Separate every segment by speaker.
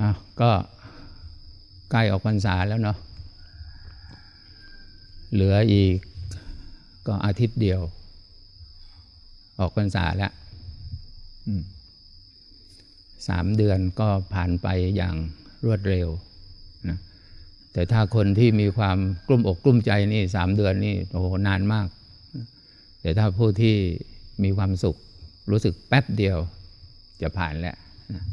Speaker 1: อะก็ใกล้ออกพรรษาแล้วเนาะเหลืออีกก็อาทิตย์เดียว ออกพรรษาแล้วสามเดือนก็ผ่านไปอย่างรวดเร็วนะแต่ถ้าคนที่มีความกลุ้มอกกลุ้มใจนี่สามเดือนนี่โอ้โหนานมาก แต่ถ้าผู้ที่มีความสุขรู้สึกแป๊บเดียวจะผ่านแล้วนะ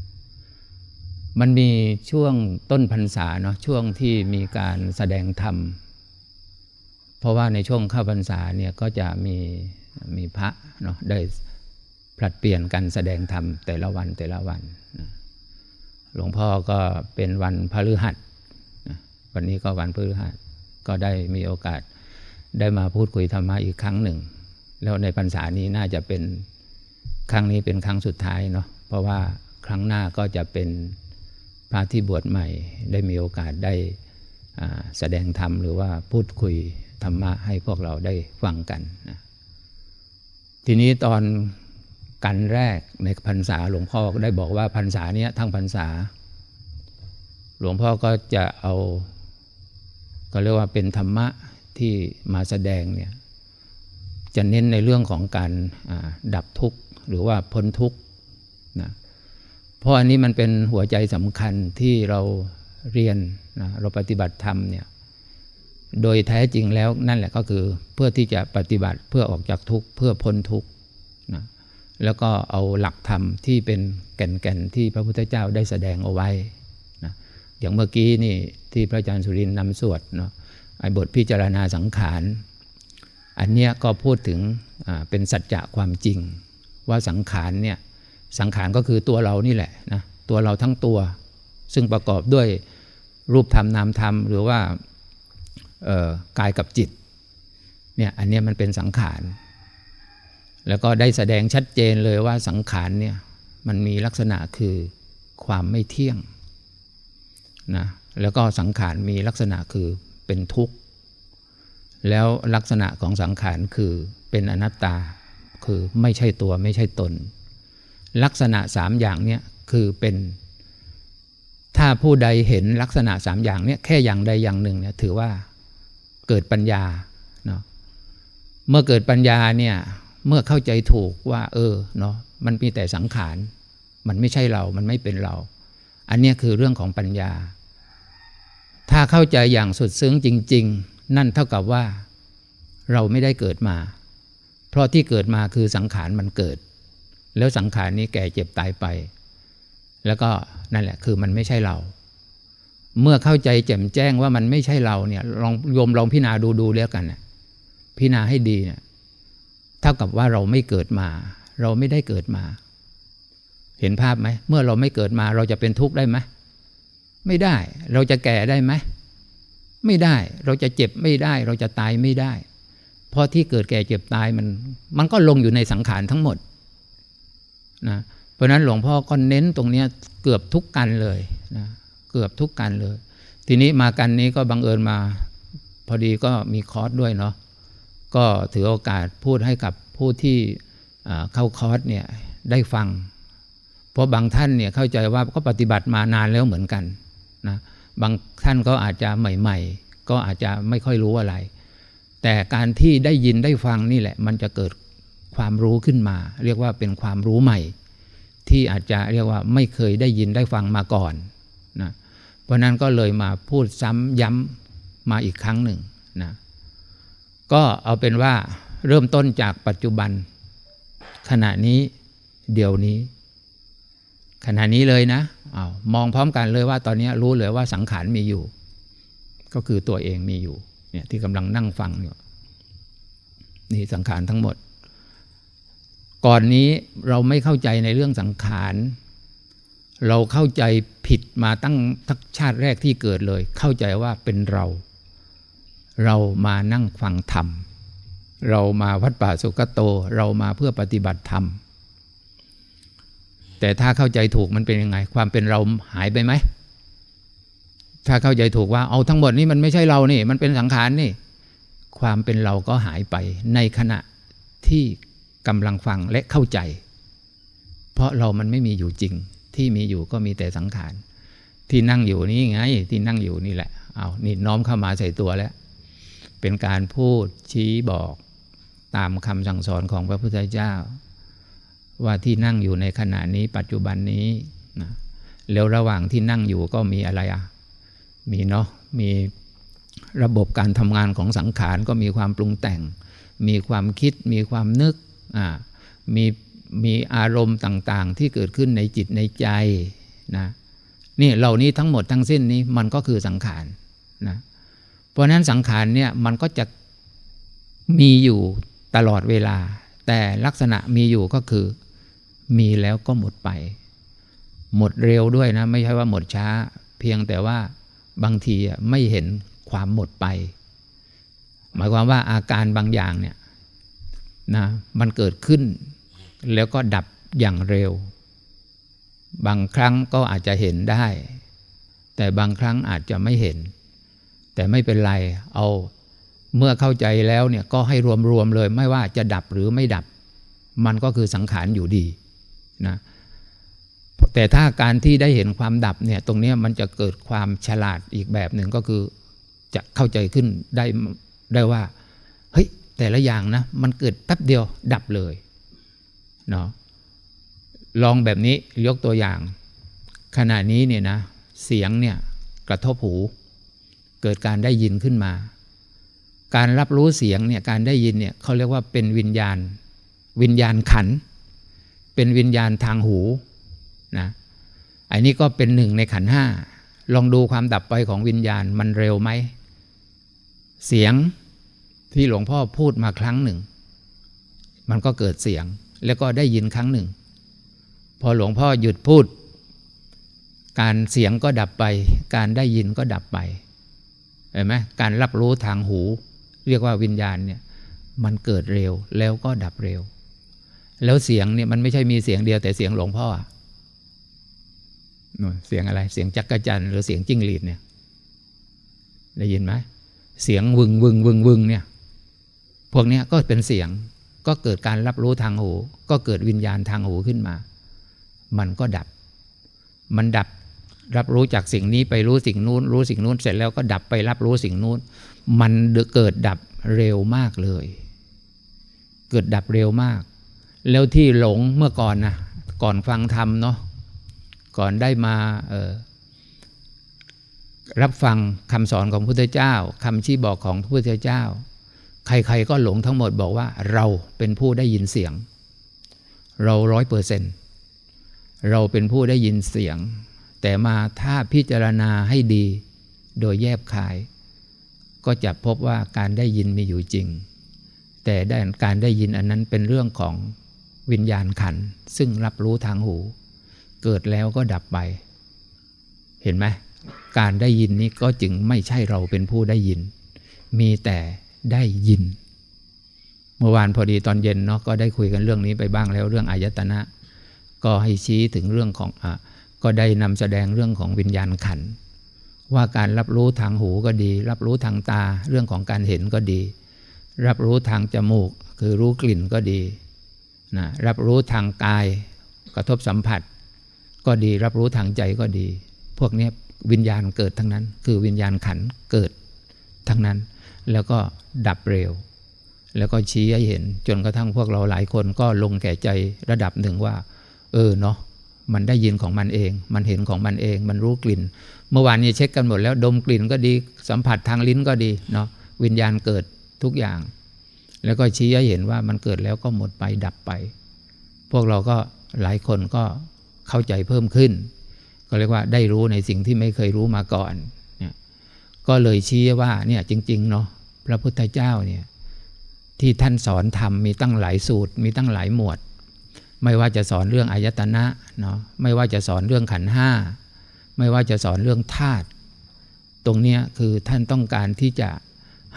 Speaker 1: มันมีช่วงต้นพรรษาเนาะช่วงที่มีการแสดงธรรม เพราะว่าในช่วงเข้าพรรษาเนี่ยก็จะมีมีพระเนาะได้ผลัดเปลี่ยนกันแสดงธรรมแต่ละวันแต่ละวันหลวงพ่อก็เป็นวันพฤหัสวันนี้ก็วันพฤหัสก็ได้มีโอกาสได้มาพูดคุยธรรมะอีกครั้งหนึ่ง แล้วในพรรษานี้น่าจะเป็นครั้งนี้เป็นครั้งสุดท้ายเนาะเพราะว่าครั้งหน้าก็จะเป็น พระที่บวชใหม่ได้มีโอกาสได้แสดงธรรมหรือว่าพูดคุยธรรมะให้พวกเราได้ฟังกันนะทีนี้ตอนกันแรกในพรรษาหลวงพ่อก็ได้บอกว่าพรรษาเนี้ยทั้งพรรษา หลวงพ่อก็จะเอาก็เรียกว่าเป็นธรรมะที่มาแสดงเนี่ยจะเน้นในเรื่องของการดับทุกข์หรือว่าพ้นทุกข์นะ เพราะอันนี้มันเป็นหัวใจสำคัญที่เราเรียนนะเราปฏิบัติธรรมเนี่ยโดยแท้จริงแล้วนั่นแหละก็คือเพื่อที่จะปฏิบัติเพื่อออกจากทุกข์เพื่อพ้นทุกข์นะแล้วก็เอาหลักธรรมที่เป็นแก่นๆที่พระพุทธเจ้าได้แสดงเอาไว้นะอย่างเมื่อกี้นี่ที่พระอาจารย์สุรินนำสวดเนาะไอ้บทพิจารณาสังขาร อันเนี้ยก็พูดถึงเป็นสัจจะความจริง ว่าสังขารเนี่ย สังขารก็คือตัวเรานี่แหละนะตัวเราทั้งตัว ซึ่งประกอบด้วยรูปธรรมนามธรรม หรือว่ากายกับจิตเนี่ยอันนี้มันเป็นสังขาร แล้วก็ได้แสดงชัดเจนเลยว่าสังขารเนี่ยมันมีลักษณะคือความไม่เที่ยงนะแล้วก็สังขารมีลักษณะคือเป็นทุกข์ แล้วลักษณะของสังขารคือเป็นอนัตตาคือไม่ใช่ตัวไม่ใช่ตน ลักษณะสามอย่างเนี้ยคือเป็น ถ้าผู้ใดเห็นลักษณะสามอย่างเนี้ยแค่อย่างใดอย่างหนึ่งเนี่ยถือว่าเกิดปัญญาเนาะเมื่อเกิดปัญญาเนี่ยเมื่อเข้าใจถูกว่า เออเนาะมันมีแต่สังขารมันไม่ใช่เรา มันไม่เป็นเรา อันนี้คือเรื่องของปัญญา ถ้าเข้าใจอย่างสุดซึ้งจริง ๆ นั่นเท่ากับว่า เราไม่ได้เกิดมา เพราะที่เกิดมาคือสังขารมันเกิด แล้วสังขารนี้แก่เจ็บตายไป แล้วก็นั่นแหละคือมันไม่ใช่เรา เมื่อเข้าใจแจ่มแจ้งว่ามันไม่ใช่เราเนี่ยลองโยมลองพิจารณาดูดูแล้วกันนะพิจารณาให้ดีเนี่ยเท่ากับว่าเราไม่เกิดมา เราไม่ได้เกิดมา เห็นภาพไหมเมื่อเราไม่เกิดมาเราจะเป็นทุกข์ได้ไหมไม่ได้ เราจะแก่ได้ไหมไม่ได้เราจะเจ็บไม่ได้ เราจะตายไม่ได้ เพราะที่เกิดแก่เจ็บตายมัน มันก็ลงอยู่ในสังขารทั้งหมด นะเพราะนั้นหลวงพ่อก็เน้นตรงนี้เกือบทุกกันเลยนะเกือบทุกกันเลย ทีนี้มากันนี้ก็บังเอิญมา พอดีก็มีคอร์สด้วยเนาะก็ถือโอกาสพูดให้กับผู้ที่เข้าคอร์สเนี่ยได้ฟัง เพราะบางท่านเนี่ยเข้าใจว่าก็ปฏิบัติมานานแล้วเหมือนกันนะบางท่านก็อาจจะใหม่ ๆ ก็อาจจะไม่ค่อยรู้อะไร แต่การที่ได้ยินได้ฟังนี่แหละ มันจะเกิด ความรู้ขึ้นมา เรียกว่าเป็นความรู้ใหม่ ที่อาจจะเรียกว่าไม่เคยได้ยินได้ฟังมาก่อนนะเพราะนั้นก็เลยมาพูดซ้ำย้ำมาอีกครั้งหนึ่งนะก็เอาเป็นว่าเริ่มต้นจากปัจจุบัน ขณะนี้เดี๋ยวนี้ ขณะนี้เลยนะอาวมองพร้อมกันเลยว่าตอนนี้รู้เลยว่าสังขารมีอยู่ ก็คือตัวเองมีอยู่เนี่ยที่กำลังนั่งฟังอยู่นี่สังขารทั้งหมด ก่อนนี้เราไม่เข้าใจในเรื่องสังขาร เราเข้าใจผิดมาตั้งทักชาติแรกที่เกิดเลย เข้าใจว่าเป็นเรา เรามานั่งฟังธรรม เรามาวัดป่าสุกโต เรามาเพื่อปฏิบัติธรรม แต่ถ้าเข้าใจถูกมันเป็นยังไง ความเป็นเราหายไปไหม ถ้าเข้าใจถูกว่าเอาทั้งหมดนี้มันไม่ใช่เรานี่ มันเป็นสังขารนี่ ความเป็นเราก็หายไปในขณะที่ กำลังฟังและเข้าใจ เพราะเรามันไม่มีอยู่จริง ที่มีอยู่ก็มีแต่สังขาร ที่นั่งอยู่นี่ไง ที่นั่งอยู่นี่แหละ เอานี่น้อมเข้ามาใส่ตัวแล้ว เป็นการพูดชี้บอกตามคำสั่งสอนของพระพุทธเจ้า ว่าที่นั่งอยู่ในขณะนี้ปัจจุบันนี้นะแล้วระหว่างที่นั่งอยู่ก็มีอะไรอะ มีเนาะ มีระบบการทำงานของสังขารก็มีความปรุงแต่ง มีความคิด มีความนึก มีมีอารมณ์ต่างๆ ที่เกิดขึ้นในจิตในใจนะนี่เหล่านี้ทั้งหมดทั้งสิ้นนี้มันก็คือสังขารนะเพราะนั้นสังขารเนี่ยมันก็จะมีอยู่ตลอดเวลา แต่ลักษณะมีอยู่ก็คือ มีแล้วก็หมดไป หมดเร็วด้วยนะ ไม่ใช่ว่าหมดช้า เพียงแต่ว่าบางทีไม่เห็นความหมดไป หมายความว่าอาการบางอย่างเนี่ย นะมันเกิดขึ้น แล้วก็ดับอย่างเร็ว บางครั้งก็อาจจะเห็นได้ แต่บางครั้งอาจจะไม่เห็น แต่ไม่เป็นไรเอาเมื่อเข้าใจแล้วเนี่ยก็ให้รวมๆเลยไม่ว่าจะดับหรือไม่ดับ มันก็คือสังขารอยู่ดีนะแต่ถ้าการที่ได้เห็นความดับเนี่ยตรงนี้มันจะเกิดความฉลาดอีกแบบหนึ่งก็คือ จะเข้าใจขึ้นได้ได้ว่า แต่ละอย่างนะมันเกิดแป๊บเดียวดับเลยเนาะลองแบบนี้ยกตัวอย่าง ขณะนี้เนี่ยนะเสียงเนี่ยกระทบหู เกิดการได้ยินขึ้นมา การรับรู้เสียงเนี่ยการได้ยินเนี่ยเขาเรียกว่าเป็นวิญญาณ วิญญาณขัน เป็นวิญญาณทางหูนะอันนี้ก็เป็นหนึ่งในขันห้าลองดูความดับไปของวิญญาณมันเร็วไหม เสียง ที่หลวงพ่อพูดมาครั้งหนึ่ง มันก็เกิดเสียง แล้วก็ได้ยินครั้งหนึ่ง พอหลวงพ่อหยุดพูด การเสียงก็ดับไป การได้ยินก็ดับไปเห็นไหมการรับรู้ทางหู เรียกว่าวิญญาณเนี่ยมันเกิดเร็วแล้วก็ดับเร็ว แล้วเสียงเนี่ยมันไม่ใช่มีเสียงเดียวแต่เสียงหลวงพ่อเสียงอะไรเสียงจักรจันหรือเสียงจิ้งหรีดเนี่ย ได้ยินไหมเสียงวึงวึงวึงวึงเนี่ย พวกนี้ก็เป็นเสียงก็เกิดการรับรู้ทางหู ก็เกิดวิญญาณทางหูขึ้นมา มันก็ดับ มันดับรับรู้จากสิ่งนี้ไปรู้สิ่งนู้น รู้สิ่งนู้นเสร็จแล้วก็ดับไปรับรู้สิ่งนู้น มันเกิดดับเร็วมากเลย เกิดดับเร็วมาก แล้วที่หลงเมื่อก่อนนะก่อนฟังธรรมเนาะก่อนได้มารับฟังคำสอนของพระพุทธเจ้าคำชี้บอกของพระพุทธเจ้า ใครๆก็หลงทั้งหมดบอกว่าเราเป็นผู้ได้ยินเสียง เราร้อยเปอร์เซนต์เราเป็นผู้ได้ยินเสียง แต่มาถ้าพิจารณาให้ดี โดยแยบคาย ก็จะพบว่าการได้ยินมีอยู่จริง แต่การได้ยินอันนั้นเป็นเรื่องของวิญญาณขันซึ่งรับรู้ทางหู เกิดแล้วก็ดับไป เห็นไหมการได้ยินนี้ก็จึงไม่ใช่เราเป็นผู้ได้ยิน มีแต่ ได้ยิน เมื่อวานพอดีตอนเย็นเนาะก็ได้คุยกันเรื่องนี้ไปบ้างแล้วเรื่องอายตนะ ก็ให้ชี้ถึงเรื่องของอะก็ได้นำแสดงเรื่องของวิญญาณขัน ว่าการรับรู้ทางหูก็ดี รับรู้ทางตาเรื่องของการเห็นก็ดี รับรู้ทางจมูกคือรู้กลิ่นก็ดีนะรับรู้ทางกายกระทบสัมผัส ก็ดีรับรู้ทางใจก็ดี พวกนี้วิญญาณเกิดทั้งนั้น คือวิญญาณขันเกิดทั้งนั้น แล้วก็ดับเร็ว แล้วก็ชี้ให้เห็น จนกระทั่งพวกเราหลายคนก็ลงแก่ใจระดับหนึ่งว่า เออเนาะมันได้ยินของมันเอง มันเห็นของมันเอง มันรู้กลิ่น เมื่อวานนี้เช็คกันหมดแล้วดมกลิ่นก็ดี สัมผัสทางลิ้นก็ดีเนาะวิญญาณเกิดทุกอย่าง แล้วก็ชี้ให้เห็นว่ามันเกิดแล้วก็หมดไปดับไป พวกเราก็หลายคนก็เข้าใจเพิ่มขึ้น ก็เรียกว่าได้รู้ในสิ่งที่ไม่เคยรู้มาก่อนเนี่ยก็เลยชี้ว่าเนี่ยจริงๆเนาะ พระพุทธเจ้าเนี่ยที่ท่านสอนธรรมมีตั้งหลายสูตร มีตั้งหลายหมวด ไม่ว่าจะสอนเรื่องอายตนะเนาะไม่ว่าจะสอนเรื่องขันห้าไม่ว่าจะสอนเรื่องธาตุตรงนี้คือท่านต้องการที่จะ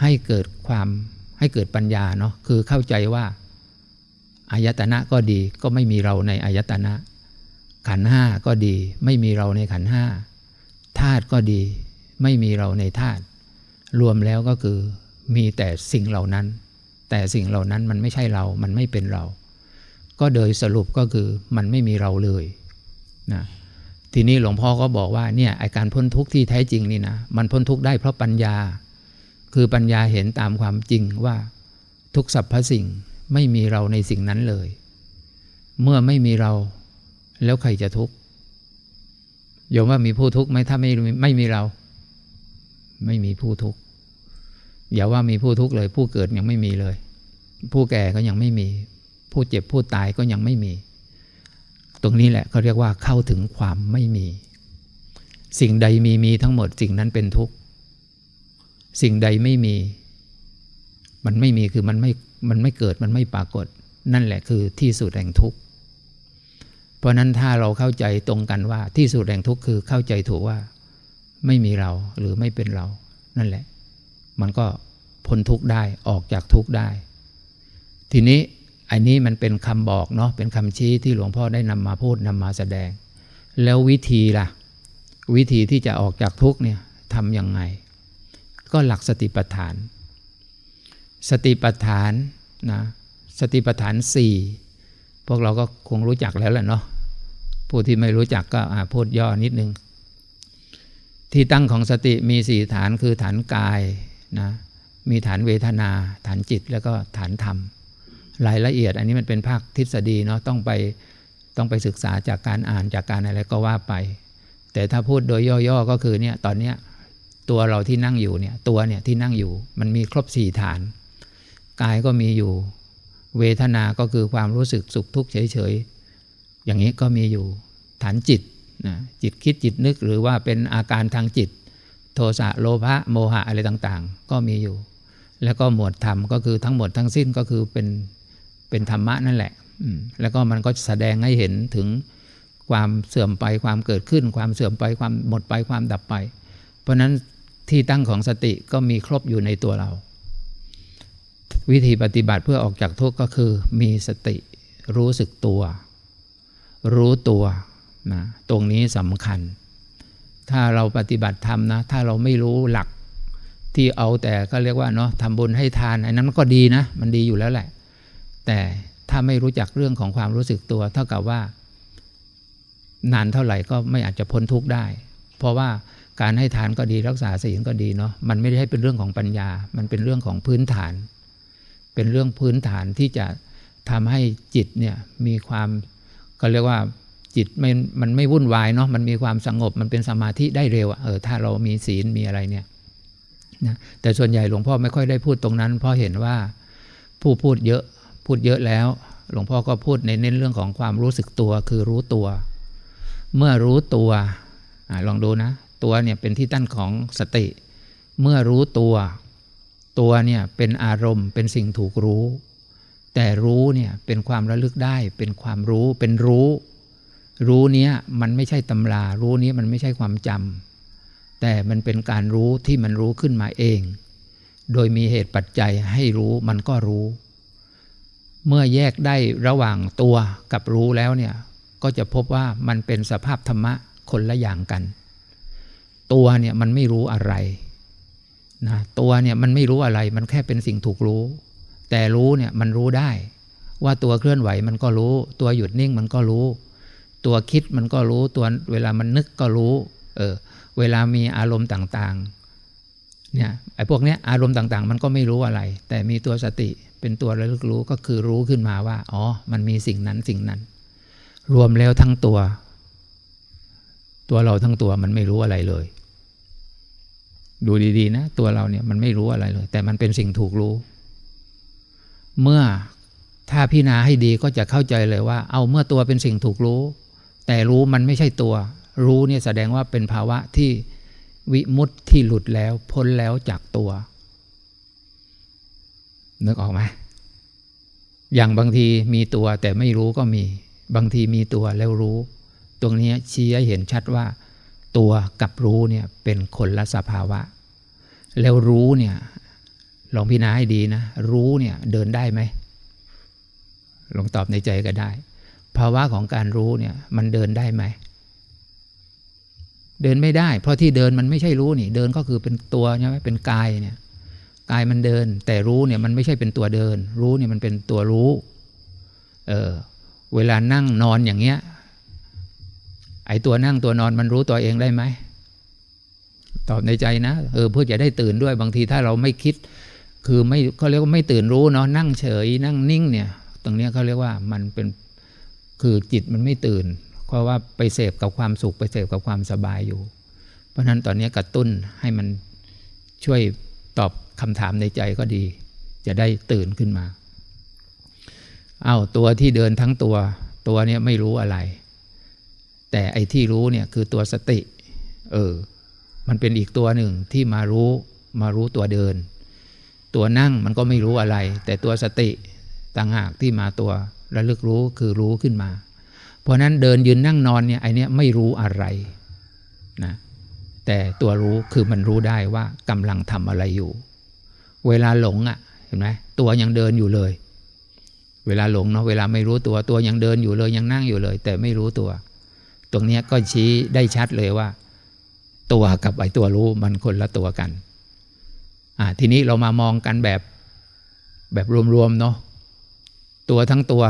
Speaker 1: ให้เกิดความให้เกิดปัญญาเนาะคือเข้าใจว่าอายตนะก็ดีก็ไม่มีเราในอายตนะ ขันห้าก็ดี ไม่มีเราในขันห้าธาตุก็ดี ไม่มีเราในธาตุรวมแล้วก็คือ มีแต่สิ่งเหล่านั้น แต่สิ่งเหล่านั้นมันไม่ใช่เรา มันไม่เป็นเรา ก็โดยสรุปก็คือมันไม่มีเราเลยนะทีนี้หลวงพ่อก็บอกว่าเนี่ยไอการพ้นทุกข์ที่แท้จริงนี่นะมันพ้นทุกข์ได้เพราะปัญญา คือปัญญาเห็นตามความจริงว่าทุกสรรพสิ่งไม่มีเราในสิ่งนั้นเลย เมื่อไม่มีเราแล้วใครจะทุกข์โยมว่ามีผู้ทุกข์ไหมถ้าไม่ไม่มีเรา ไม่มีผู้ทุกข์ อย่าว่ามีผู้ทุกข์เลย ผู้เกิดยังไม่มีเลย ผู้แก่ก็ยังไม่มี ผู้เจ็บผู้ตายก็ยังไม่มี ตรงนี้แหละเขาเรียกว่าเข้าถึงความไม่มี สิ่งใดมีมีทั้งหมดสิ่งนั้นเป็นทุกข์สิ่งใดไม่มี มันไม่มีคือมันไม่มันไม่เกิดมันไม่ปรากฏ นั่นแหละคือที่สุดแห่งทุกข์เพราะนั้นถ้าเราเข้าใจตรงกันว่าที่สุดแห่งทุกข์คือเข้าใจถูกว่า ไม่มีเราหรือไม่เป็นเรา นั่นแหละ มันก็พ้นทุกข์ได้ออกจากทุกข์ได้ ทีนี้อันนี้มันเป็นคำบอกเนาะเป็นคำชี้ที่หลวงพ่อได้นำมาพูดนำมาแสดง แล้ววิธีล่ะ วิธีที่จะออกจากทุกข์เนี่ยทำยังไง ก็หลักสติปัฏฐาน สติปัฏฐานนะสติปัฏฐานสี่พวกเราก็คงรู้จักแล้วแหละเนาะผู้ที่ไม่รู้จักก็พูดย่อนิดนึง ที่ตั้งของสติมีสี่ฐานคือฐานกาย นะมีฐานเวทนา ฐานจิตแล้วก็ฐานธรรม รายละเอียด อันนี้มันเป็นภาคทฤษฎีเนาะต้องไปต้องไปศึกษาจากการอ่านจากการอะไรก็ว่าไป แต่ถ้าพูดโดยย่อๆก็คือเนี่ยตอนเนี้ยตัวเราที่นั่งอยู่เนี่ยตัวเนี่ยที่นั่งอยู่มันมีครบสี่ฐาน กายก็มีอยู่ เวทนา ก็คือความรู้สึกสุขทุกข์เฉยๆอย่างนี้ก็มีอยู่ฐานจิตนะจิตคิดจิตนึกหรือว่าเป็นอาการทางจิต โทสะโลภะโมหะอะไรต่างๆ ก็มีอยู่ แล้วก็หมวดธรรมก็คือทั้งหมดทั้งสิ้นก็คือเป็นเป็นธรรมะนั่นแหละแล้วก็มันก็แสดงให้เห็นถึงความเสื่อมไปความเกิดขึ้น ความเสื่อมไปความหมดไปความดับไป เพราะนั้นที่ตั้งของสติก็มีครบอยู่ในตัวเรา วิธีปฏิบัติเพื่อออกจากทุกข์ก็คือมีสติรู้สึกตัว รู้ตัวนะตรงนี้สำคัญ ถ้าเราปฏิบัติธรรมนะ ถ้าเราไม่รู้หลักที่เอาแต่ก็เรียกว่าเนาะทำบุญให้ทานอันนั้นมันก็ดีนะ มันดีอยู่แล้วแหละ แต่ถ้าไม่รู้จักเรื่องของความรู้สึกตัว เท่ากับว่า นานเท่าไหร่ก็ไม่อาจจะพ้นทุกข์ได้ เพราะว่าการให้ทานก็ดีรักษาศีลก็ดีเนาะมันไม่ได้เป็นเรื่องของปัญญา มันเป็นเรื่องของพื้นฐาน เป็นเรื่องพื้นฐานที่จะทำให้จิตเนี่ยมีความก็เรียกว่า จิตไม่มันไม่วุ่นวายเนาะมันมีความสงบมันเป็นสมาธิได้เร็วเออถ้าเรามีศีลมีอะไรเนี่ยนะแต่ส่วนใหญ่หลวงพ่อไม่ค่อยได้พูดตรงนั้น เพราะเห็นว่าผู้พูดเยอะพูดเยอะแล้ว หลวงพ่อก็พูดในเน้นเรื่องของความรู้สึกตัวคือรู้ตัว เมื่อรู้ตัวอลองดูนะ ตัวเนี่ยเป็นที่ตั้งของสติ เมื่อรู้ตัว ตัวเนี่ยเป็นอารมณ์เป็นสิ่งถูกรู้ แต่รู้เนี่ยเป็นความระลึกได้เป็นความรู้เป็นรู้ รู้เนี้ยมันไม่ใช่ตำรา รู้นี้มันไม่ใช่ความจำแต่มันเป็นการรู้ที่มันรู้ขึ้นมาเอง โดยมีเหตุปัจจัยให้รู้มันก็รู้ เมื่อแยกได้ระหว่างตัวกับรู้แล้วเนี่ยก็จะพบว่ามันเป็นสภาพธรรมะคนละอย่างกัน ตัวเนี่ยมันไม่รู้อะไรนะตัวเนี่ยมันไม่รู้อะไรมันแค่เป็นสิ่งถูกรู้ แต่รู้เนี่ยมันรู้ได้ ว่าตัวเคลื่อนไหวมันก็รู้ ตัวหยุดนิ่งมันก็รู้ ตัวคิดมันก็รู้ตัวเวลามันนึกก็รู้ เออ เวลามีอารมณ์ต่างๆ เนี่ยไอ้พวกเนี้ยอารมณ์ต่างๆ มันก็ไม่รู้อะไร แต่มีตัวสติเป็นตัวระลึกรู้ก็คือรู้ขึ้นมาว่า อ๋อ มันมีสิ่งนั้นสิ่งนั้น รวมแล้วทั้งตัว ตัวเราทั้งตัวมันไม่รู้อะไรเลย ดูดีๆนะ ตัวเราเนี่ยมันไม่รู้อะไรเลย แต่มันเป็นสิ่งถูกรู้ เมื่อถ้าพิจารณาให้ดีก็จะเข้าใจเลยว่า เอาเมื่อตัวเป็นสิ่งถูกรู้ แต่รู้มันไม่ใช่ตัว รู้เนี่ยแสดงว่าเป็นภาวะที่วิมุตที่หลุดแล้วพ้นแล้วจากตัวนึกออกไหมอย่างบางทีมีตัวแต่ไม่รู้ก็มี บางทีมีตัวแล้วรู้ ตรงนี้ชี้ให้เห็นชัดว่า ตัวกับรู้เนี่ยเป็นคนละสภาวะ แล้วรู้เนี่ยลองพิจารณาให้ดีนะ รู้เนี่ยเดินได้ไหมลองตอบในใจก็ได้ ภาวะของการรู้เนี่ยมันเดินได้ไหม เดินไม่ได้ เพราะที่เดินมันไม่ใช่รู้นี่ เดินก็คือเป็นตัวใช่ไหมเป็นกายเนี่ยกายมันเดิน แต่รู้เนี่ยมันไม่ใช่เป็นตัวเดิน รู้เนี่ยมันเป็นตัวรู้เออเวลานั่งนอนอย่างเงี้ยไอตัวนั่งตัวนอนมันรู้ตัวเองได้ไหมตอบในใจนะเออเพื่อจะได้ตื่นด้วยบางทีถ้าเราไม่คิด คือไม่เขาเรียกว่าไม่ตื่นรู้เนาะนั่งเฉย นั่งนิ่งเนี่ย ตรงเนี้ยเขาเรียกว่ามันเป็น คือจิตมันไม่ตื่น เพราะว่าไปเสพกับความสุขไปเสพกับความสบายอยู่ เพราะฉะนั้นตอนนี้กระตุ้นให้มันช่วยตอบคำถามในใจก็ดี จะได้ตื่นขึ้นมาเอาตัวที่เดินทั้งตัว ตัวเนี้ยไม่รู้อะไร แต่ไอ้ที่รู้เนี่ยคือตัวสติ เออ มันเป็นอีกตัวหนึ่งที่มารู้มารู้ตัวเดิน ตัวนั่งมันก็ไม่รู้อะไร แต่ตัวสติต่างหากที่มาตัว ระลึกรู้คือรู้ขึ้นมา เพราะนั้นเดินยืนนั่งนอนเนี่ยไอเนี้ยไม่รู้อะไรนะแต่ตัวรู้คือมันรู้ได้ว่ากำลังทำอะไรอยู่ เวลาหลงอะ่ะเห็นไหมตัวยังเดินอยู่เลย เวลาหลงเนาะเวลาไม่รู้ตัวตัวยังเดินอยู่เลยยังนั่งอยู่เลย แต่ไม่รู้ตัว ตรงเนี้ยก็ชี้ได้ชัดเลยว่า ตัวกับไอตัวรู้มันคนละตัวกันอ่าทีนี้เรามามองกันแบบแบบรวมๆเนาะ ตัวทั้งตัว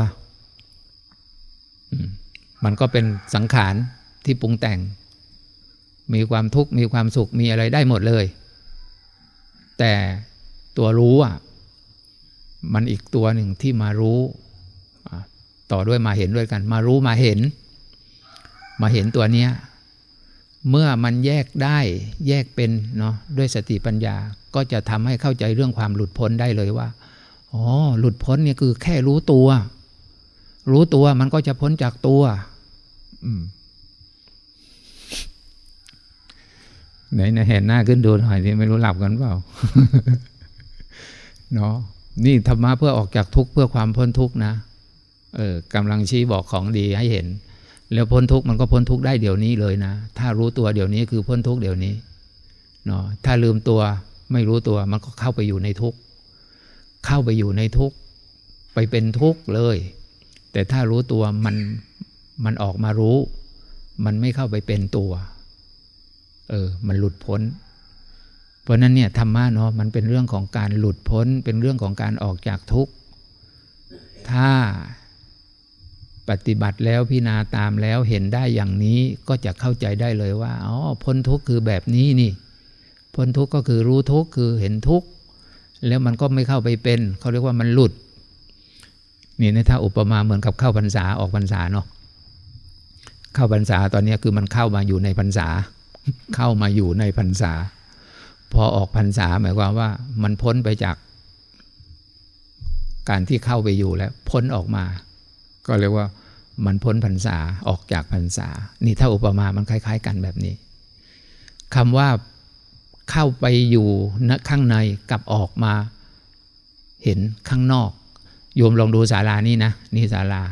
Speaker 1: มันก็เป็นสังขารที่ปรุงแต่ง มีความทุกข์มีความสุขมีอะไรได้หมดเลย แต่ตัวรู้อะ มันอีกตัวหนึ่งที่มารู้ต่อด้วยมาเห็นด้วยกัน มารู้มาเห็น มาเห็นตัวเนี้ยเมื่อมันแยกได้แยกเป็นเนาะด้วยสติปัญญาก็จะทำให้เข้าใจเรื่องความหลุดพ้นได้เลยว่า อ๋อหลุดพ้นเนี่ยคือแค่รู้ตัว รู้ตัวมันก็จะพ้นจากตัว อืมไหนนะเห็นหน้าขึ้นดูหน่อยที่ไม่รู้หลับกันเปล่าเนาะนี่ธรรมะเพื่อออกจากทุกข์เพื่อความพ้นทุกข์นะเออกำลังชี้บอกของดีให้เห็น แล้วพ้นทุกข์มันก็พ้นทุกข์ได้เดี๋ยวนี้เลยนะถ้ารู้ตัวเดี๋ยวนี้คือพ้นทุกข์เดี๋ยวนี้เนาะถ้าลืมตัวไม่รู้ตัวมันก็เข้าไปอยู่ในทุกข์ เข้าไปอยู่ในทุกข์ไปเป็นทุกข์เลย แต่ถ้ารู้ตัวมันมันออกมารู้ มันไม่เข้าไปเป็นตัว เออ มันหลุดพ้น เพราะนั้นเนี่ยธรรมะเนาะมันเป็นเรื่องของการหลุดพ้น เป็นเรื่องของการออกจากทุกข์ ถ้าปฏิบัติแล้วพิจารณาตามแล้วเห็นได้อย่างนี้ก็จะเข้าใจได้เลยว่าอ๋อพ้นทุกข์คือแบบนี้นี่ พ้นทุกข์ก็คือรู้ทุกข์คือเห็นทุกข์ แล้วมันก็ไม่เข้าไปเป็นเขาเรียกว่ามันหลุดนี่ในถ้าอุปมาเหมือนกับเข้าพรรษาออกพรรษาเนาะเข้าพรรษาตอนนี้คือมันเข้ามาอยู่ในพรรษา เข้ามาอยู่ในพรรษา พอออกพรรษาหมายความว่า มันพ้นไปจาก การที่เข้าไปอยู่แล้ว พ้นออกมา ก็เรียกว่ามันพ้นพรรษาออกจากพรรษา นี่ถ้าอุปมามันคล้าย ๆ กันแบบนี้คำว่า เข้าไปอยู่ณข้างในกลับออกมา เห็นข้างนอก โยมลองดูศาลานี่นะนี่ศาลา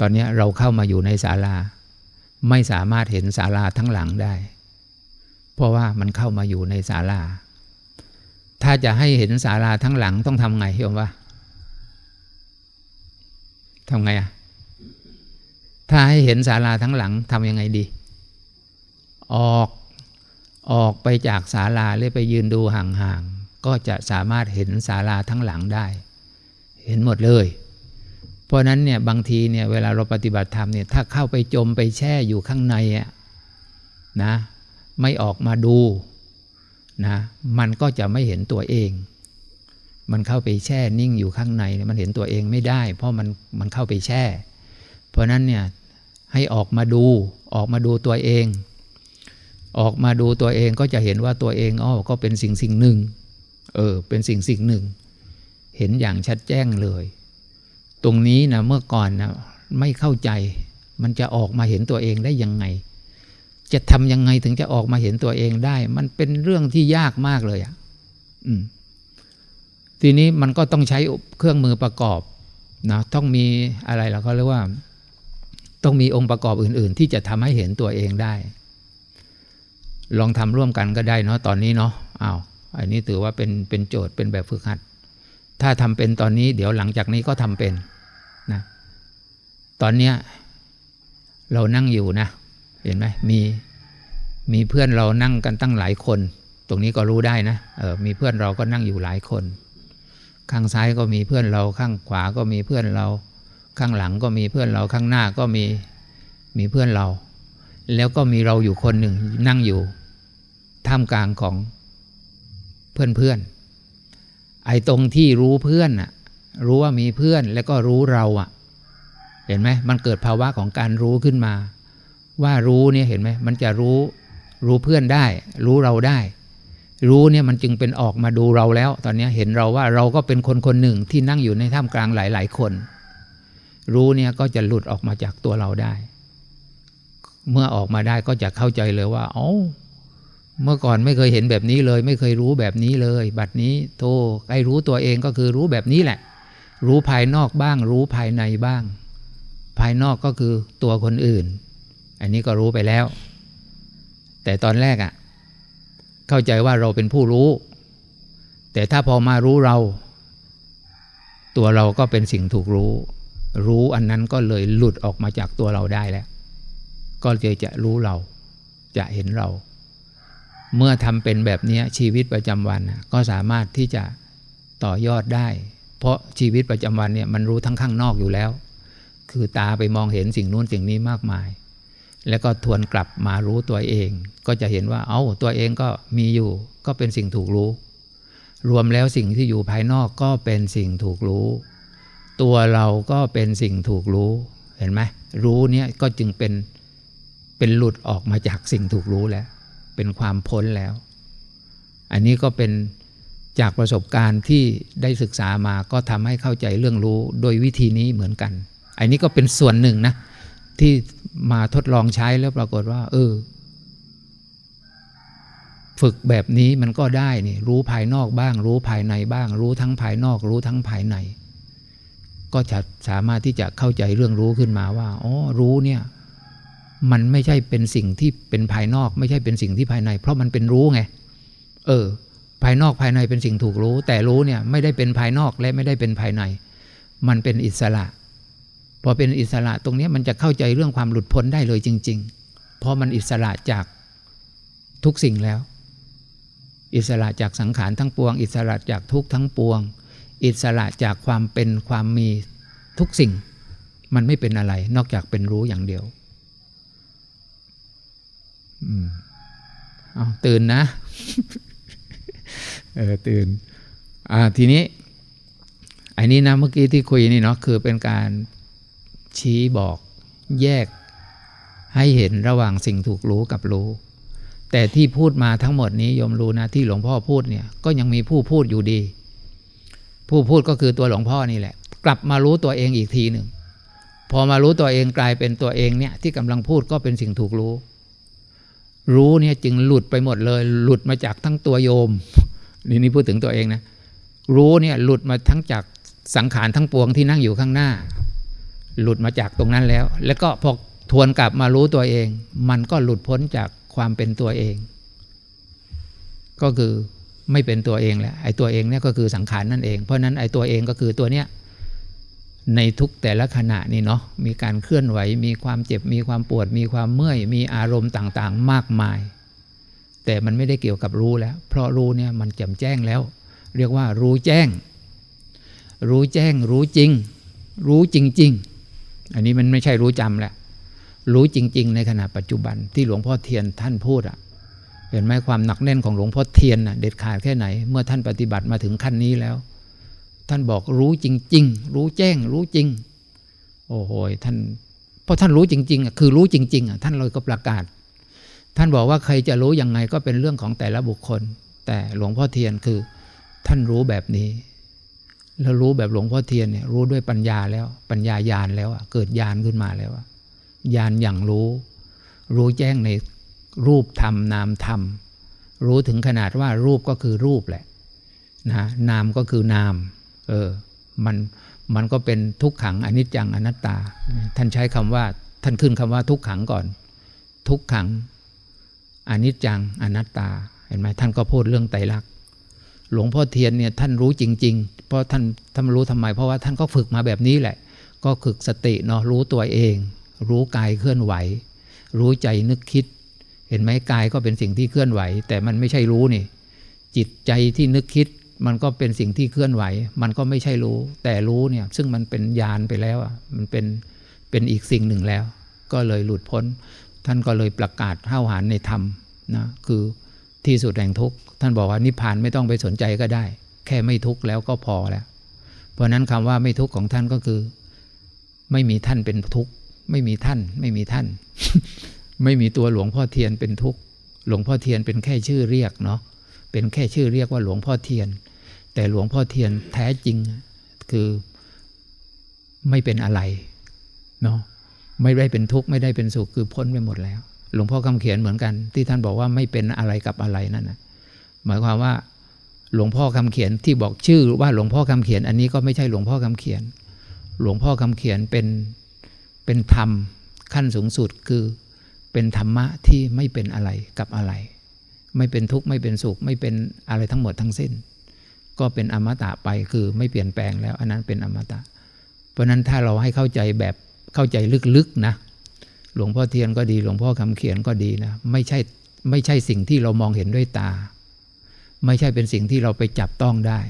Speaker 1: ตอนนี้เราเข้ามาอยู่ในศาลา ไม่สามารถเห็นศาลาทั้งหลังได้ เพราะว่ามันเข้ามาอยู่ในศาลา ถ้าจะให้เห็นศาลาทั้งหลังต้องทำไงโยมว่าทำไงอะถ้าให้เห็นศาลาทั้งหลังทำยังไงดี ออก ออกไปจากศาลาเลยไปยืนดูห่างๆ ก็จะสามารถเห็นศาลาทั้งหลังได้ เห็นหมดเลย เพราะนั้นเนี่ยบางทีเนี่ยเวลาเราปฏิบัติธรรมเนี่ยถ้าเข้าไปจมไปแช่อยู่ข้างในอะนะไม่ออกมาดูนะมันก็จะไม่เห็นตัวเอง มันเข้าไปแช่นิ่งอยู่ข้างในมันเห็นตัวเองไม่ได้ เพราะมันมันเข้าไปแช่ เพราะนั้นเนี่ยให้ออกมาดูออกมาดูตัวเอง ออกมาดูตัวเองก็จะเห็นว่าตัวเองอ๋อก็เป็นสิ่งสิ่งหนึ่ง เออ เป็นสิ่งสิ่งหนึ่ง เห็นอย่างชัดแจ้งเลย ตรงนี้นะเมื่อก่อนนะไม่เข้าใจ มันจะออกมาเห็นตัวเองได้ยังไง จะทำยังไงถึงจะออกมาเห็นตัวเองได้ มันเป็นเรื่องที่ยากมากเลยอะ อืม ทีนี้มันก็ต้องใช้เครื่องมือประกอบนะต้องมีอะไรเราก็เรียกว่า ต้องมีองค์ประกอบอื่น ๆ ที่จะทำให้เห็นตัวเองได้ ลองทำร่วมกันก็ได้เนาะตอนนี้เนาะอ้าวอันนี้ถือว่าเป็นเป็นโจทย์เป็นแบบฝึกหัด ถ้าทำเป็นตอนนี้เดี๋ยวหลังจากนี้ก็ทำเป็นนะตอนเนี้ยเรานั่งอยู่นะ เห็นไหมมีมีเพื่อนเรานั่งกันตั้งหลายคน ตรงนี้ก็รู้ได้นะเออมีเพื่อนเราก็นั่งอยู่หลายคน ข้างซ้ายก็มีเพื่อนเราข้างขวาก็มีเพื่อนเรา ข้างหลังก็มีเพื่อนเราข้างหน้าก็มีมีเพื่อนเรา แล้วก็มีเราอยู่คนหนึ่งนั่งอยู่ ท่ามกลางของเพื่อนๆไอ้ตรงที่รู้เพื่อนน่ะรู้ว่ามีเพื่อนแล้วก็รู้เราอะเห็นไหมมันเกิดภาวะของการรู้ขึ้นมา ว่ารู้เนี่ยเห็นไหมมันจะรู้รู้เพื่อนได้ รู้เราได้ รู้เนี่ยมันจึงเป็นออกมาดูเราแล้ว ตอนนี้เห็นเราว่าเราก็เป็นคนคนหนึ่งที่นั่งอยู่ในท่ามกลางหลาย ๆ คน รู้เนี่ยก็จะหลุดออกมาจากตัวเราได้ เมื่อออกมาได้ก็จะเข้าใจเลยว่า เอ้า เมื่อก่อนไม่เคยเห็นแบบนี้เลย ไม่เคยรู้แบบนี้เลย บัดนี้โตไอ้รู้ตัวเองก็คือรู้แบบนี้แหละ รู้ภายนอกบ้าง รู้ภายในบ้าง ภายนอกก็คือตัวคนอื่น อันนี้ก็รู้ไปแล้ว แต่ตอนแรกอะ่ะ เข้าใจว่าเราเป็นผู้รู้ แต่ถ้าพอมารู้เรา ตัวเราก็เป็นสิ่งถูกรู้ รู้อันนั้นก็เลยหลุดออกมาจากตัวเราได้แล้ว ก็เลยจะรู้เราจะเห็นเรา เมื่อทำเป็นแบบนี้ชีวิตประจำวันก็สามารถที่จะต่อยอดได้ เพราะชีวิตประจำวันเนี่ยมันรู้ทั้งข้างนอกอยู่แล้ว คือตาไปมองเห็นสิ่งนู้นสิ่งนี้มากมาย แล้วก็ทวนกลับมารู้ตัวเอง ก็จะเห็นว่าเอา้าตัวเองก็มีอยู่ ก็เป็นสิ่งถูกรู้ รวมแล้วสิ่งที่อยู่ภายนอกก็เป็นสิ่งถูกรู้ ตัวเราก็เป็นสิ่งถูกรู้เห็นไหมรู้เนี่ยก็จึงเป็นเป็นหลุดออกมาจากสิ่งถูกรู้แล้ว เป็นความพ้นแล้ว อันนี้ก็เป็นจากประสบการณ์ที่ได้ศึกษามาก็ทำให้เข้าใจเรื่องรู้โดยวิธีนี้เหมือนกัน อันนี้ก็เป็นส่วนหนึ่งนะที่มาทดลองใช้แล้วปรากฏว่า เออ ฝึกแบบนี้มันก็ได้นี่รู้ภายนอกบ้าง รู้ภายในบ้าง รู้ทั้งภายนอก รู้ทั้งภายใน ก็จะสามารถที่จะเข้าใจเรื่องรู้ขึ้นมาว่าอ๋อรู้เนี่ย มันไม่ใช่เป็นสิ่งที่เป็นภายนอก ไม่ใช่เป็นสิ่งที่ภายใน เพราะมันเป็นรู้ไง เออ ภายนอกภายในเป็นสิ่งถูกรู้ แต่รู้เนี่ยไม่ได้เป็นภายนอกและไม่ได้เป็นภายใน มันเป็นอิสระ พอเป็นอิสระตรงนี้มันจะเข้าใจเรื่องความหลุดพ้นได้เลยจริง ๆ เพราะมันอิสระจากทุกสิ่งแล้ว อิสระจากสังขารทั้งปวง อิสระจากทุกทั้งปวง อิสระจากความเป็นความมีทุกสิ่ง มันไม่เป็นอะไรนอกจากเป็นรู้อย่างเดียว เอาตื่นนะเออตื่นอ่าทีนี้ไอ้นี้นะเมื่อกี้ที่คุยนี่เนาะคือเป็นการชี้บอกแยกให้เห็นระหว่างสิ่งถูกรู้กับรู้ แต่ที่พูดมาทั้งหมดนี้ยมรู้นะที่หลวงพ่อพูดเนี่ยก็ยังมีผู้พูดอยู่ดี ผู้พูดก็คือตัวหลวงพ่อนี่แหละ กลับมารู้ตัวเองอีกทีหนึ่งพอมารู้ตัวเองกลายเป็นตัวเองเนี่ยที่กำลังพูดก็เป็นสิ่งถูกรู้ รู้เนี่ยจึงหลุดไปหมดเลย หลุดมาจากทั้งตัวโยมนี่นี่พูดถึงตัวเองนะรู้เนี่ยหลุดมาทั้งจากสังขารทั้งปวงที่นั่งอยู่ข้างหน้า หลุดมาจากตรงนั้นแล้ว แล้วก็พอทวนกลับมารู้ตัวเอง มันก็หลุดพ้นจากความเป็นตัวเอง ก็คือไม่เป็นตัวเองแล้วไอ้ตัวเองเนี่ยก็คือสังขารนั่นเอง เพราะนั้นไอ้ตัวเองก็คือตัวเนี้ย ในทุกแต่ละขณะนี่เนาะมีการเคลื่อนไหว มีความเจ็บ มีความปวด มีความเมื่อย มีอารมณ์ต่างๆ มากมาย แต่มันไม่ได้เกี่ยวกับรู้แล้ว เพราะรู้เนี่ยมันแจ่มแจ้งแล้ว เรียกว่ารู้แจ้ง รู้แจ้ง รู้จริง รู้จริง ๆ อันนี้มันไม่ใช่รู้จำแหละรู้จริง ๆ ในขณะปัจจุบันที่หลวงพ่อเทียนท่านพูดอะเห็นไหมความหนักแน่นของหลวงพ่อเทียนน่ะเด็ดขาดแค่ไหน เมื่อท่านปฏิบัติมาถึงขั้นนี้แล้ว ท่านบอกรู้จริง ๆ รู้แจ้ง รู้จริง โอ้โหท่านเพราะท่านรู้จริงๆคือรู้จริงๆท่านเลยก็ประกาศ ท่านบอกว่าใครจะรู้ยังไงก็เป็นเรื่องของแต่ละบุคคล แต่หลวงพ่อเทียนคือ ท่านรู้แบบนี้ แล้วรู้แบบหลวงพ่อเทียนเนี่ยรู้ด้วยปัญญาแล้ว ปัญญายานแล้วอะเกิดญาณขึ้นมาแล้วอะญาณอย่างรู้ รู้แจ้งในรูปธรรมนามธรรม รู้ถึงขนาดว่ารูปก็คือรูปแหละนะนามก็คือนาม เออมันมันก็เป็นทุกขังอนิจจังอนัตตา ท่านใช้คำว่าท่านขึ้นคำว่าทุกขังก่อน ทุกขังอนิจจังอนัตตาเห็นไหมท่านก็พูดเรื่องไตรลักษณ์หลวงพ่อเทียนเนี่ยท่านรู้จริง ๆ เพราะท่านท่านรู้ทำไม เพราะว่าท่านก็ฝึกมาแบบนี้แหละ ก็ฝึกสติเนาะรู้ตัวเอง รู้กายเคลื่อนไหว รู้ใจนึกคิด เห็นไหมกายก็เป็นสิ่งที่เคลื่อนไหว แต่มันไม่ใช่รู้นี่ จิตใจที่นึกคิด มันก็เป็นสิ่งที่เคลื่อนไหว มันก็ไม่ใช่รู้ แต่รู้เนี่ย ซึ่งมันเป็นญาณไปแล้วอะมันเป็นเป็นอีกสิ่งหนึ่งแล้ว ก็เลยหลุดพ้น ท่านก็เลยประกาศห้าหาญในธรรมนะคือที่สุดแห่งทุกข์ท่านบอกว่านิพพานไม่ต้องไปสนใจก็ได้ แค่ไม่ทุกข์แล้วก็พอแล้ว เพราะนั้นคำว่าไม่ทุกข์ของท่านก็คือ ไม่มีท่านเป็นทุกข์ ไม่มีท่าน ไม่มีท่าน ไม่มีตัวหลวงพ่อเทียนเป็นทุกข์ หลวงพ่อเทียนเป็นแค่ชื่อเรียกเนาะเป็นแค่ชื่อเรียกว่าหลวงพ่อเทียน แต่หลวงพ่อเทียนแท้จริงคือไม่เป็นอะไรเนาะไม่ได้เป็นทุกข์ไม่ได้เป็นสุขคือพ้นไปหมดแล้ว หลวงพ่อคำเขียนเหมือนกัน ที่ท่านบอกว่าไม่เป็นอะไรกับอะไรนั่นนะหมายความว่าหลวงพ่อคำเขียนที่บอกชื่อว่าหลวงพ่อคำเขียน อันนี้ก็ไม่ใช่หลวงพ่อคำเขียน หลวงพ่อคำเขียนเป็นเป็นธรรมขั้นสูงสุดคือเป็นธรรมะที่ไม่เป็นอะไรกับอะไร ไม่เป็นทุกข์ไม่เป็นสุขไม่เป็นอะไรทั้งหมดทั้งสิ้น ก็เป็นอมตะไปคือไม่เปลี่ยนแปลงแล้ว อันนั้นเป็นอมตะ เพราะนั้นถ้าเราให้เข้าใจแบบเข้าใจลึกๆนะ หลวงพ่อเทียนก็ดี หลวงพ่อคำเขียนก็ดีนะไม่ใช่ไม่ใช่สิ่งที่เรามองเห็นด้วยตา ไม่ใช่เป็นสิ่งที่เราไปจับต้องได้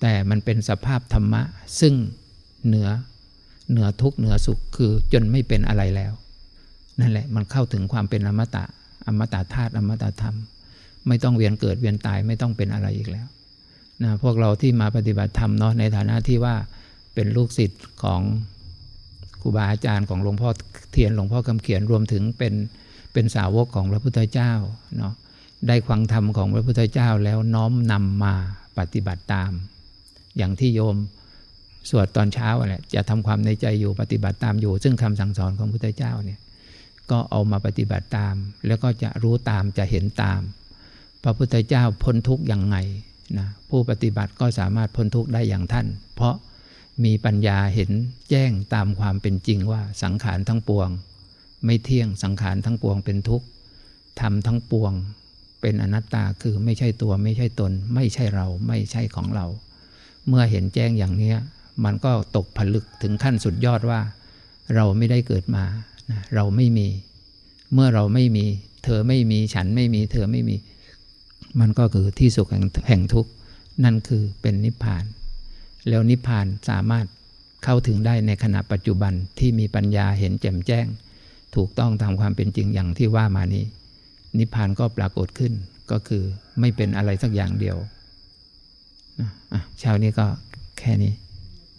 Speaker 1: แต่มันเป็นสภาพธรรมะ ซึ่งเหนือเหนือทุกเหนือสุขคือจนไม่เป็นอะไรแล้ว นั่นแหละมันเข้าถึงความเป็นอมตะ อมตะธาตุอมตะธรรม ไม่ต้องเวียนเกิดเวียนตายไม่ต้องเป็นอะไรอีกแล้ว นะพวกเราที่มาปฏิบัติธรรมเนาะในฐานะที่ว่าเป็นลูกศิษย์ของครูบาอาจารย์ของหลวงพ่อเทียนหลวงพ่อคำเขียนรวมถึงเป็นเป็นสาวกของพระพุทธเจ้าเนาะได้ควังธรรมของพระพุทธเจ้าแล้วน้อมนำมาปฏิบัติตาม อย่างที่โยมสวดตอนเช้าแหละจะทำความในใจอยู่ปฏิบัติตามอยู่ ซึ่งคำสั่งสอนของพระพุทธเจ้าเนี่ยก็เอามาปฏิบัติตาม แล้วก็จะรู้ตามจะเห็นตาม พระพุทธเจ้าพ้นทุกข์อย่างไง นะผู้ปฏิบัติก็สามารถพ้นทุกข์ได้อย่างท่าน เพราะมีปัญญาเห็นแจ้งตามความเป็นจริงว่าสังขารทั้งปวง ไม่เที่ยงสังขารทั้งปวงเป็นทุกข์ทำทั้งปวง เป็นอนัตตาคือไม่ใช่ตัวไม่ใช่ตน ไม่ใช่เราไม่ใช่ของเรา เมื่อเห็นแจ้งอย่างนี้มันก็ตกผลึกถึงขั้นสุดยอดว่า เราไม่ได้เกิดมานะเราไม่มี เมื่อเราไม่มี เธอไม่มีฉันไม่มี เธอไม่มี มันก็คือที่สุขแห่งทุกข์นั่นคือเป็นนิพพาน แล้วนิพพานสามารถเข้าถึงได้ในขณะปัจจุบันที่มีปัญญาเห็นแจ่มแจ้ง ถูกต้องตามความเป็นจริงอย่างที่ว่ามานี้ นิพพานก็ปรากฏขึ้นก็คือไม่เป็นอะไรสักอย่างเดียวนะอะเช้านี้ก็แค่นี้